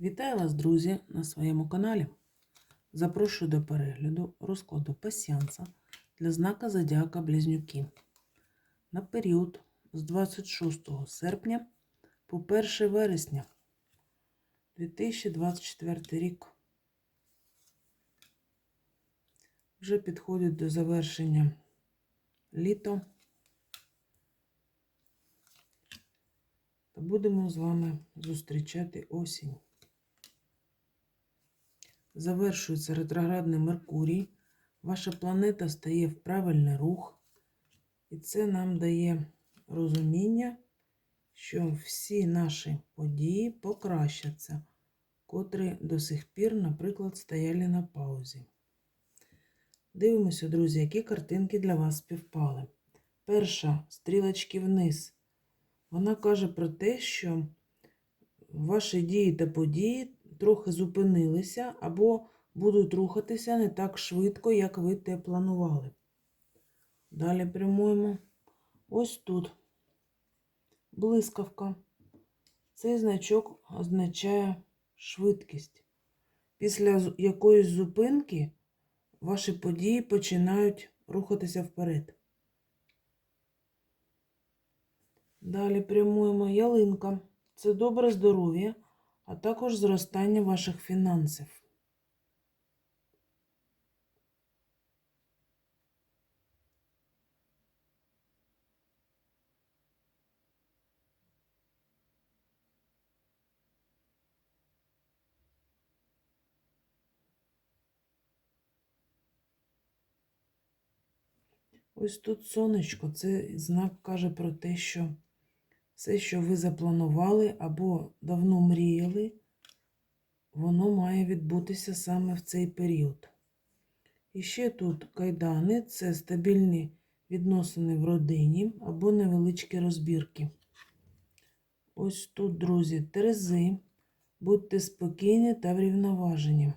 Вітаю вас, друзі, на своєму каналі. Запрошую до перегляду розкладу пасіанса для знака Зодіака Близнюки на період з 26 серпня по 1 вересня 2024 рік. Вже підходить до завершення літо. Та будемо з вами зустрічати осінь. Завершується ретроградний Меркурій. Ваша планета стає в правильний рух. І це нам дає розуміння, що всі наші події покращаться, котрі до сих пір, наприклад, стояли на паузі. Дивимося, друзі, які картинки для вас співпали. Перша стрілочки вниз. Вона каже про те, що ваші дії та події трохи зупинилися або будуть рухатися не так швидко, як ви те планували. Далі прямуємо. Ось тут блискавка. Цей значок означає швидкість. Після якоїсь зупинки ваші події починають рухатися вперед. Далі прямуємо ялинка. Це добре здоров'я, а також зростання ваших фінансів. Ось тут сонечко, це знак каже про те, що все, що ви запланували або давно мріяли, воно має відбутися саме в цей період. І ще тут кайдани це стабільні відносини в родині або невеличкі розбірки. Ось тут, друзі, терези. Будьте спокійні та врівноважені.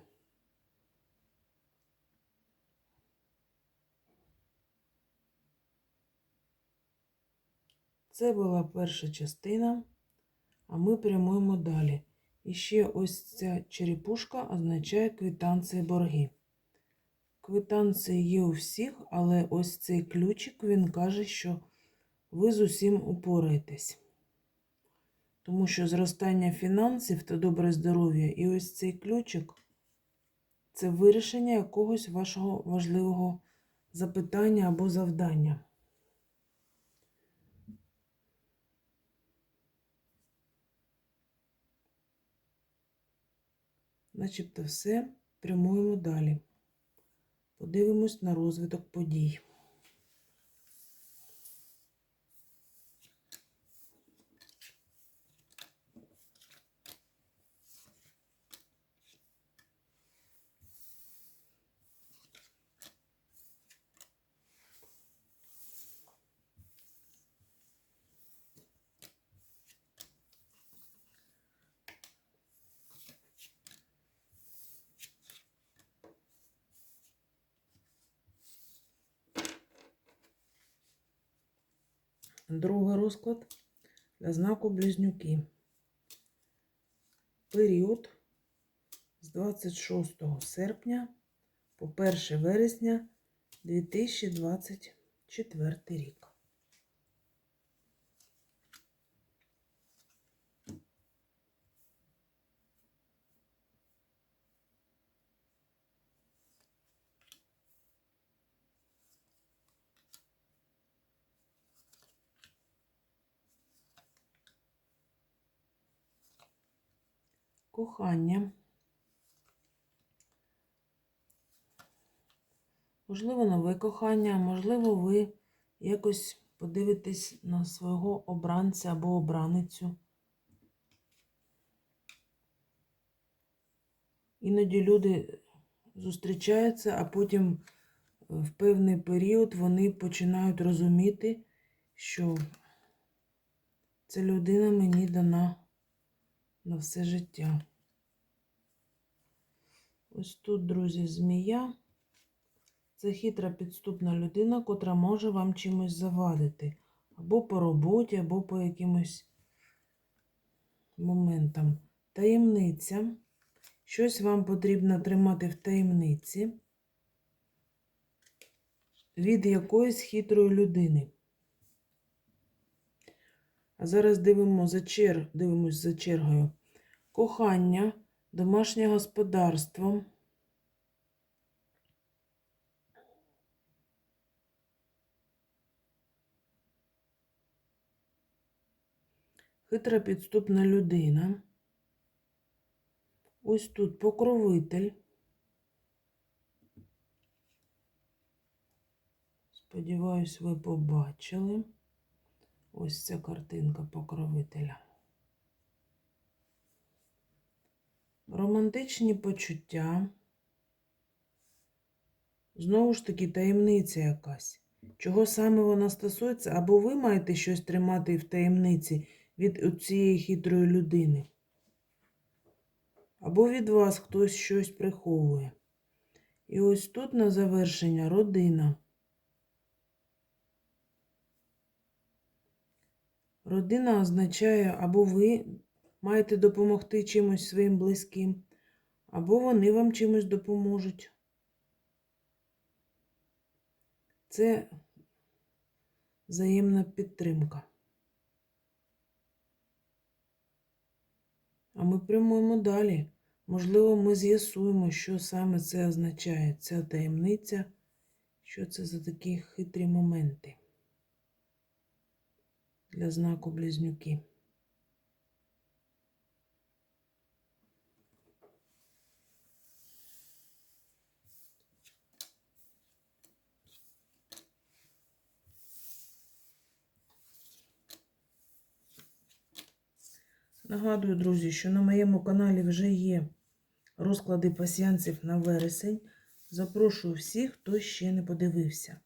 Це була перша частина, а ми прямуємо далі. І ще ось ця черепушка означає квитанції борги. Квитанції є у всіх, але ось цей ключик він каже, що ви з усім упораєтесь. Тому що зростання фінансів та добре здоров'я і ось цей ключик це вирішення якогось вашого важливого запитання або завдання. Начебто все, прямуємо далі. Подивимось на розвиток подій. Другий розклад для знаку Близнюки. Період з 26 серпня по 1 вересня 2024 рік. Кохання. Можливо, нове кохання, можливо, ви якось подивитесь на свого обранця або обраницю. Іноді люди зустрічаються, а потім в певний період вони починають розуміти, що ця людина мені дана на все життя. Ось тут, друзі, змія. Це хитра підступна людина, котра може вам чимось завадити. Або по роботі, або по якимось моментам. таємниця. Щось вам потрібно тримати в таємниці від якоїсь хитрої людини. А зараз дивимо за чер... дивимось за чергою. Кохання, домашнє господарство. Хитра підступна людина. Ось тут покровитель. Сподіваюсь, ви побачили. Ось ця картинка покровителя. Романтичні почуття. Знову ж таки, таємниця якась. Чого саме вона стосується, або ви маєте щось тримати в таємниці від цієї хитрої людини. Або від вас хтось щось приховує. І ось тут на завершення родина. Родина означає, або ви маєте допомогти чимось своїм близьким, або вони вам чимось допоможуть. Це взаємна підтримка. А ми прямуємо далі. Можливо, ми з'ясуємо, що саме це означає, ця таємниця, що це за такі хитрі моменти для знаку близнюки. Нагадую, друзі, що на моєму каналі вже є розклади пасіянців на вересень. Запрошую всіх, хто ще не подивився.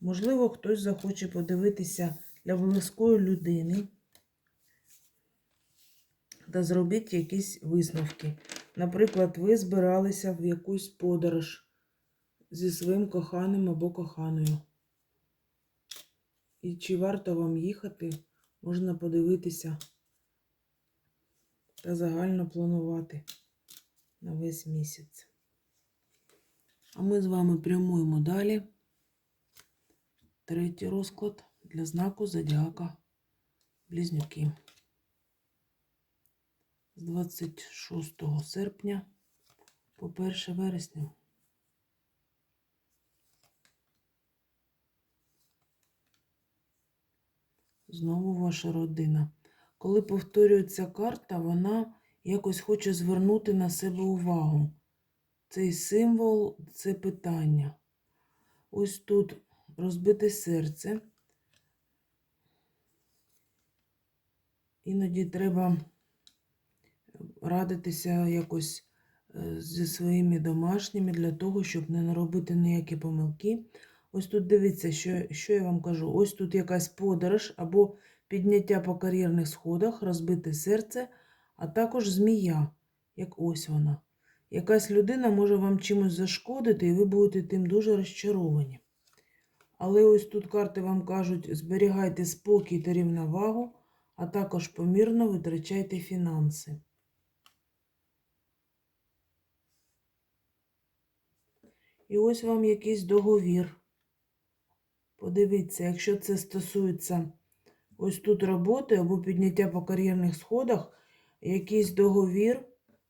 Можливо, хтось захоче подивитися для близької людини та зробіть якісь висновки. Наприклад, ви збиралися в якусь подорож зі своїм коханим або коханою. І чи варто вам їхати, можна подивитися та загально планувати на весь місяць. А ми з вами прямуємо далі. Третій розклад для знаку Зодіака Близнюки. З 26 серпня по 1 вересня. Знову ваша родина. Коли повторюється карта, вона якось хоче звернути на себе увагу. Цей символ це питання. Ось тут розбите серце. Іноді треба радитися якось е, зі своїми домашніми для того, щоб не наробити ніякі помилки. Ось тут дивіться, що, що я вам кажу. Ось тут якась подорож або підняття по кар'єрних сходах, розбите серце, а також змія, як ось вона. Якась людина може вам чимось зашкодити, і ви будете тим дуже розчаровані. Але ось тут карти вам кажуть, зберігайте спокій та рівновагу, а також помірно витрачайте фінанси. І ось вам якийсь договір. Подивіться, якщо це стосується ось тут роботи або підняття по кар'єрних сходах, якийсь договір,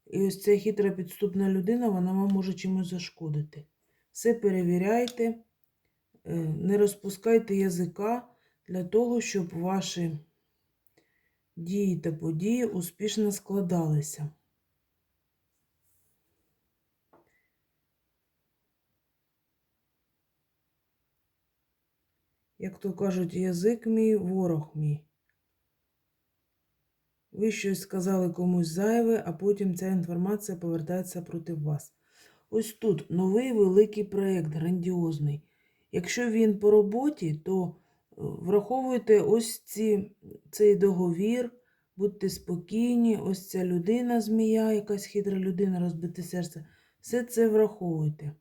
і ось ця хитра підступна людина, вона вам може чимось зашкодити. Все перевіряйте, е, не розпускайте язика для того, щоб ваші дії та події успішно складалися. Як то кажуть, язик мій, ворог мій. Ви щось сказали комусь зайве, а потім ця інформація повертається проти вас. Ось тут новий великий проєкт, грандіозний. Якщо він по роботі, то е, враховуйте ось ці, цей договір, будьте спокійні, ось ця людина, змія, якась хитра людина, розбите серце. Все це враховуйте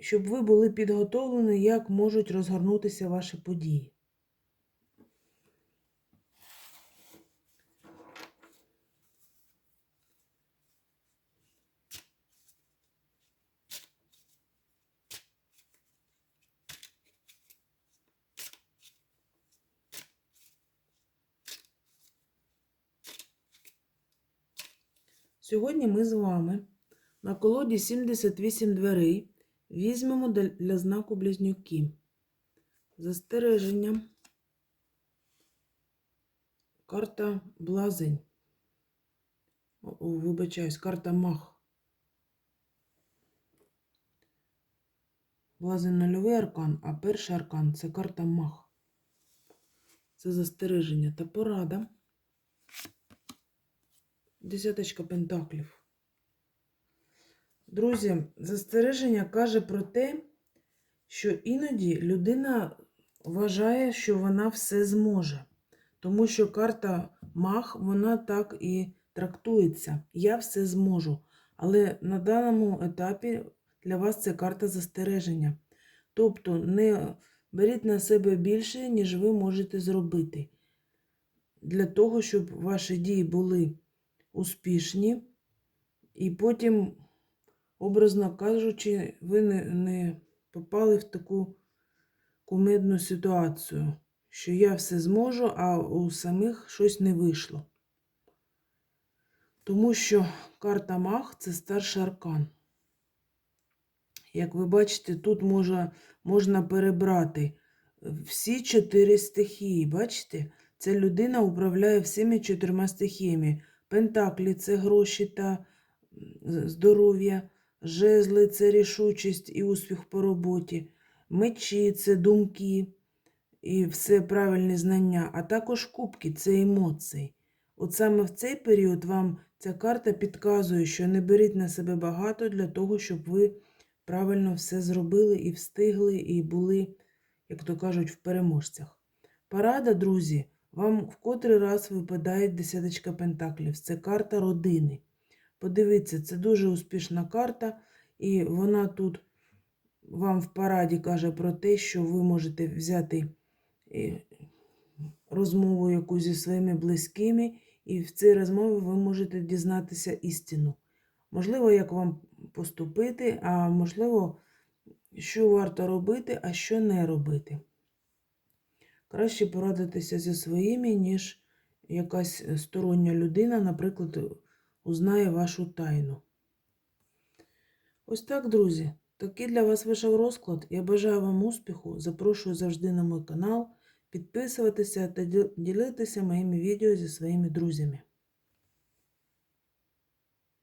щоб ви були підготовлені, як можуть розгорнутися ваші події. Сьогодні ми з вами на колоді 78 дверей візьмемо для- знаку близнюки. Застереження. Карта Блазень. О, вибачаюсь, карта Мах. Блазень нульовий аркан, а перший аркан це карта Мах. Це застереження та порада. Десяточка пентаклів. Друзі, застереження каже про те, що іноді людина вважає, що вона все зможе. Тому що карта Мах, вона так і трактується. Я все зможу. Але на даному етапі для вас це карта застереження. Тобто не беріть на себе більше, ніж ви можете зробити. Для того, щоб ваші дії були успішні, і потім, образно кажучи, ви не, не попали в таку кумедну ситуацію, що я все зможу, а у самих щось не вийшло. Тому що карта Мах це старший аркан. Як ви бачите, тут може, можна перебрати всі чотири стихії. Бачите? Ця людина управляє всіми чотирма стихіями. Пентаклі це гроші та здоров'я, жезли це рішучість і успіх по роботі, мечі це думки і все правильні знання, а також кубки це емоції. От саме в цей період вам ця карта підказує, що не беріть на себе багато для того, щоб ви правильно все зробили і встигли, і були, як то кажуть, в переможцях. Парада, друзі, вам в котрий раз випадає десяточка пентаклів. Це карта родини. Подивіться, це дуже успішна карта, і вона тут вам в параді каже про те, що ви можете взяти е, розмову яку зі своїми близькими, і в цій розмові ви можете дізнатися істину. Можливо, як вам поступити, а можливо, що варто робити, а що не робити. Краще порадитися зі своїми, ніж якась стороння людина, наприклад, узнає вашу тайну. Ось так, друзі. Такий для вас вийшов розклад. Я бажаю вам успіху. Запрошую завжди на мій канал, підписуватися та ділитися моїми відео зі своїми друзями.